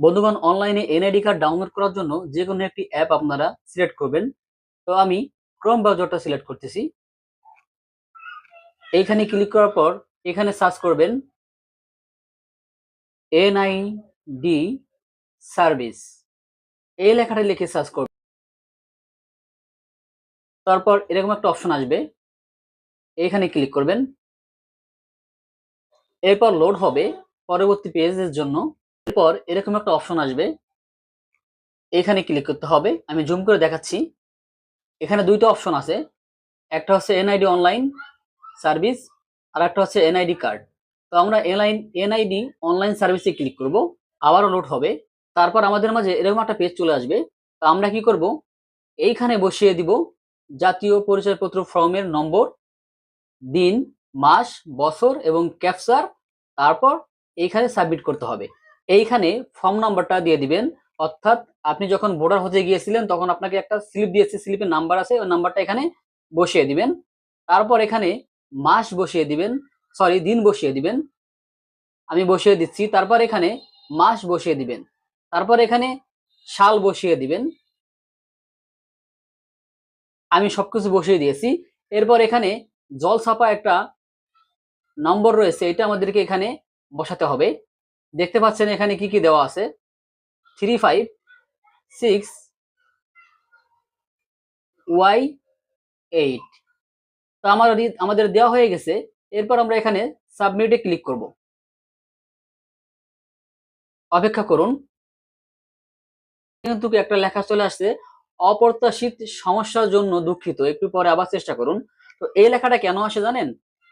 বন্ধুগণ অনলাইনে NID card download করার জন্য যে কোনো একটি অ্যাপ আপনারা সিলেক্ট করবেন। তো আমি ক্রোম ব্রাউজারটা সিলেক্ট করতেছি। এইখানে ক্লিক করার পর এখানে সার্চ করবেন এনআইডি সার্ভিস এই লেখাটা লিখে সার্চ করবেন। তারপর এরকম একটা অপশন আসবে। এখানে ক্লিক করবেন। এরপর লোড হবে পরবর্তী পেজের জন্য। এরপর এরকম একটা অপশন আসবে। এখানে ক্লিক করতে হবে। আমি জুম করে দেখাচ্ছি। এখানে দুইটা অপশন আছে। একটা হচ্ছে এনআইডি অনলাইন সার্ভিস আর একটা হচ্ছে এনআইডি কার্ড তো আমরা এনআই এনআইডি অনলাইন সার্ভিসে ক্লিক করব। আবারও লোড হবে। তারপর আমাদের মাঝে এরকম একটা পেজ চলে আসবে। তো আমরা কি করব? এইখানে বসিয়ে দিব জাতীয় পরিচয়পত্র ফর্মের নম্বর, দিন, মাস, বছর এবং ক্যাপচার তারপর এইখানে সাবমিট করতে হবে। এইখানে ফর্ম নাম্বারটা দিয়ে দিবেন। অর্থাৎ আপনি যখন ভোটার হতে গিয়েছিলেন, তখন আপনাকে একটা স্লিপ দিয়েছে স্লিপের নাম্বার আছে, ওই নাম্বারটা এখানে বসিয়ে দিবেন। তারপর এখানে মাস বসিয়ে দিবেন সরি দিন বসিয়ে দিবেন। আমি বসিয়ে দিচ্ছি, তারপর এখানে মাস বসিয়ে দিবেন। তারপর এখানে সাল বসিয়ে দিবেন। আমি সবকিছু বসিয়ে দিয়েছি। এরপর এখানে জল ছাপা একটা নম্বর রয়েছে, এটা আমাদেরকে এখানে বসাতে হবে। দেখতে পাচ্ছেন এখানে কি কি দেওয়া আছে? Three five six Y eight তো আমার আমাদের দেওয়া হয়ে গেছে। এরপর আমরা এখানে সাবমিটে ক্লিক করব। অপেক্ষা করুন। কিন্তু একটা লেখা চলে আসছে, অপ্রত্যাশিত সমস্যার জন্য দুঃখিত। একটু পরে আবার চেষ্টা করুন। তো এই লেখাটা কেন আসে জানেন?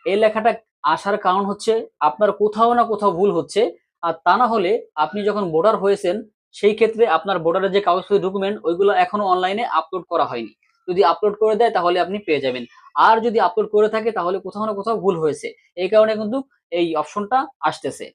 এই লেখাটা আসার কারণ হচ্ছে আপনার কোথাও না কোথাও ভুল হচ্ছে। আর তা না হলে আপনি যখন বোর্ডার হয়েছেন, সেই ক্ষেত্রে আপনার বোর্ডারের যে কাগজপত্র ডকুমেন্ট ওইগুলো এখনও অনলাইনে আপলোড করা হয়নি। যদি আপলোড করে দেয়, তাহলে আপনি পেয়ে যাবেন। আর যদি আপলোড করে থাকে, তাহলে কোথাও না কোথাও ভুল হয়েছে। এই কারণে কিন্তু এই অপশনটা আসতেছে।